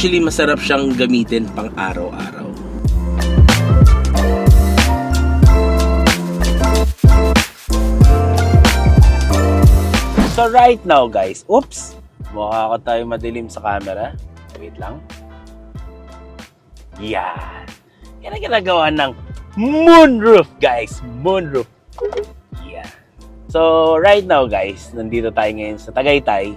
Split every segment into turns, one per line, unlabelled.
Actually, masarap siyang gamitin pang araw-araw. So right now guys, oops, mukha ka tayo madilim sa camera. Wait lang. Yan. Yan ang ginagawa ng moonroof guys. Moonroof. Yeah. So right now guys, nandito tayo ngayon sa Tagaytay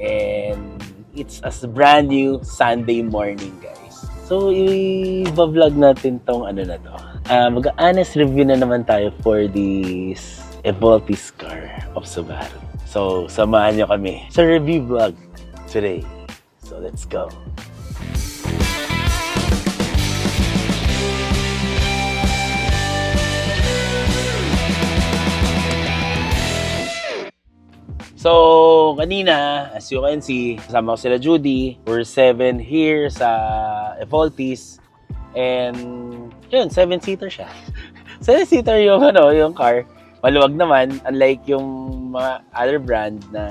and it's a brand new Sunday morning guys. So i-vlog natin tong ano na to. Ah, mag-honest review na naman tayo for this Evoltis car of Subaru. So samahan nyo kami sa review vlog today. So let's go. So, kanina, as you can see, kasama ko sila Judy. We're seven here sa Evoltis. And, yun, seven-seater siya. seven-seater yung, ano, yung car. Maluwag naman, unlike yung mga other brand na,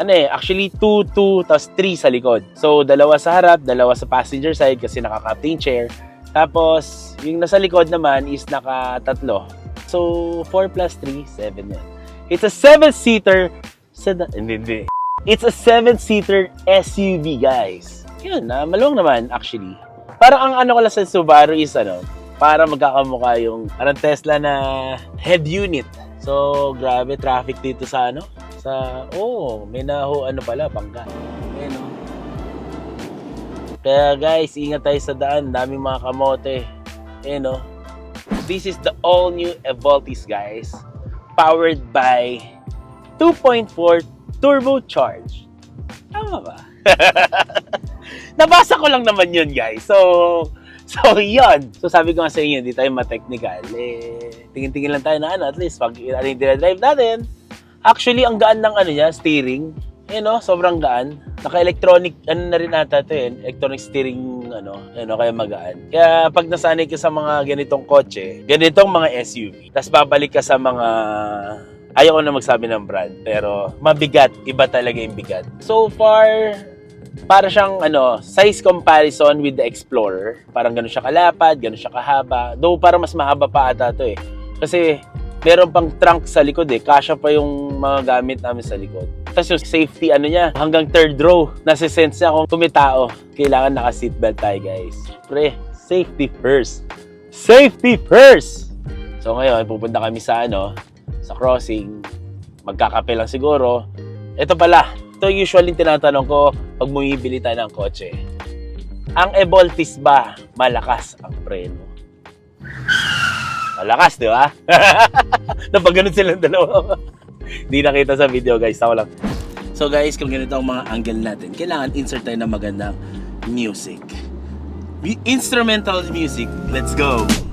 ano eh, actually 2, 2, tapos 3 sa likod. So, dalawa sa harap, dalawa sa passenger side kasi naka-captain chair. Tapos, yung nasa likod naman is naka-tatlo. So, 4 plus 3, 7 yan. It's a 7-seater sedan. Hindi, hindi. It's a 7-seater SUV, guys. Yun, na maluwag naman, actually. Parang ang ano ko lang sa Subaru is, ano, para magkakamukha yung parang Tesla na head unit. So, grabe traffic dito sa ano? Sa, oh, may naho, ano pala, bangga. Ayan, oh. Kaya guys, ingat tayo sa daan. Daming mga kamote. Ayan, oh. This is the all-new Evoltis, guys. Powered by 2.4 turbocharged. Tama ba? Nabasa ko lang naman yun, guys. So, so yun. So, sabi ko nga sa inyo, hindi tayo ma-technical. Eh, tingin-tingin lang tayo na ano, at least, pag ano yung drive natin. Actually, ang gaan ng ano niya, steering. Eh, no? Sobrang gaan. Naka-electronic, ano na rin ata ito eh. Electronic steering, ano, ano, kaya magaan. Kaya pag nasanay ka sa mga ganitong kotse, ganitong mga SUV, tapos babalik ka sa mga ayaw ko na magsabi ng brand, pero mabigat, iba talaga yung bigat. So far, para siyang ano, size comparison with the Explorer. Parang ganun siya kalapad, ganun siya kahaba. Though parang mas mahaba pa ata to eh. Kasi meron pang trunk sa likod eh. Kasya pa yung mga gamit namin sa likod. Tapos yung safety ano niya, hanggang third row. Nasa-sense niya kung tumitao. Kailangan naka-seatbelt tayo guys. Pre, safety first. Safety first! So ngayon, pupunta kami sa ano, sa crossing. Magkakape lang siguro. Ito pala, ito usually tinatanong ko pag bumibili tayo ng kotse. Ang Evoltis ba malakas ang preno? Malakas, di ba? Napag silang dalawa. Di nakita sa video, guys. Ako lang. So, guys, kung ganito ang mga angle natin, kailangan insert tayo ng magandang music. Mu- Instrumental music. Let's go!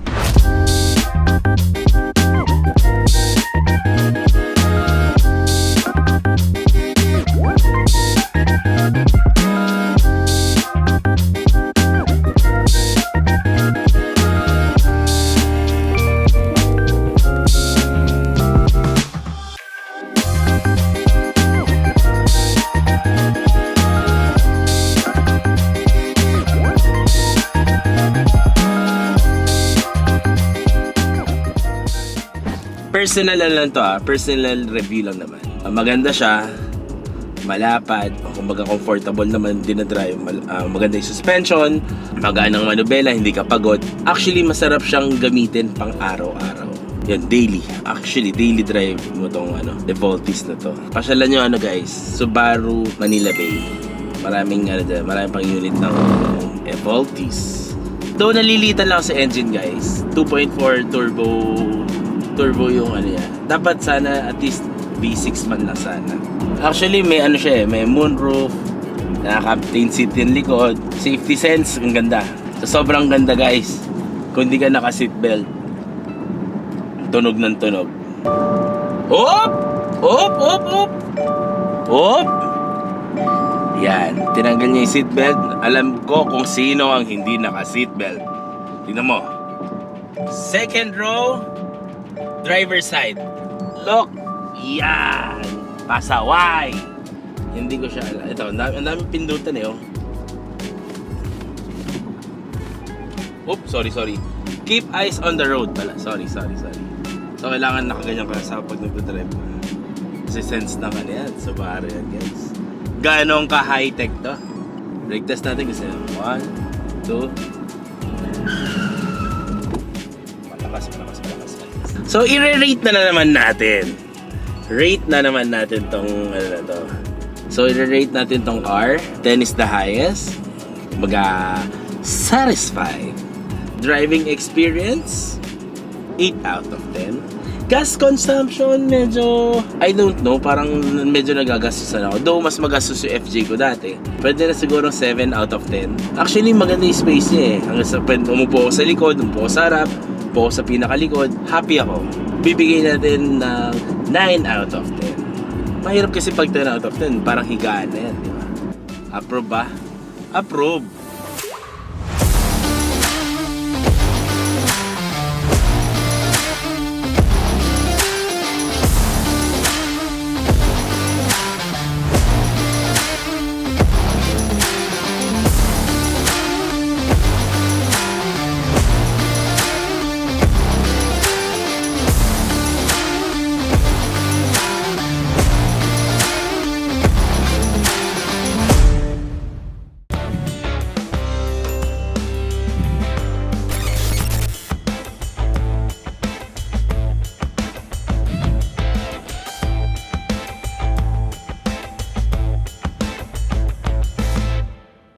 Personal lang to ah. Personal review lang naman. Ah, maganda siya. Malapad. Kumbaga comfortable naman din na drive. Ah, maganda yung suspension. Maganang manubela. Hindi ka pagod. Actually, masarap siyang gamitin pang araw-araw. Yan, daily. Actually, daily drive mo tong ano, Devoltis na to. Pasyalan nyo ano guys, Subaru Manila Bay. Maraming ano dyan, maraming pang unit ng Evoltis. Though nalilitan lang sa engine guys, 2.4 turbo turbo yung ano yan. Dapat sana at least V6 man lang sana. Actually may ano siya eh, may moonroof, naka-captain seat yung likod, safety sense, ang ganda. So, sobrang ganda guys. Kung hindi ka naka-seatbelt, tunog ng tunog. Op! Op! Op! Op! Op! Yan, tinanggal niya yung seatbelt. Alam ko kung sino ang hindi naka-seatbelt. Tingnan mo. Second row, driver side. Look! Yan! Pasaway! Hindi ko siya alam. Ito, ang dami, ang dami pindutan eh. Oh. Oops, sorry, sorry. Keep eyes on the road pala. Sorry, sorry, sorry. So, kailangan nakaganyan ka sa pag nagdadrive ka. Kasi sense ano yan. So, pare yan, guys. Ganong ka high-tech to. Brake test natin kasi. One, two. Malakas, malakas, malakas. So, i-rate na, na naman natin. Rate na naman natin tong ano na to. So, i-rate natin tong car. 10 is the highest. Kumbaga, satisfied. Driving experience, 8 out of 10. Gas consumption, medyo, I don't know, parang medyo nagagastusan ako. Though, mas magastos yung FJ ko dati. Pwede na siguro 7 out of 10. Actually, maganda yung space niya eh. Hanggang sa pwede umupo ako sa likod, umupo ako sa harap, ako sa pinakalikod. Happy ako. Bibigay natin ng 9 out of 10. Mahirap kasi pag 10 out of 10, parang higaan na yan, di ba? Approve ba? Approve.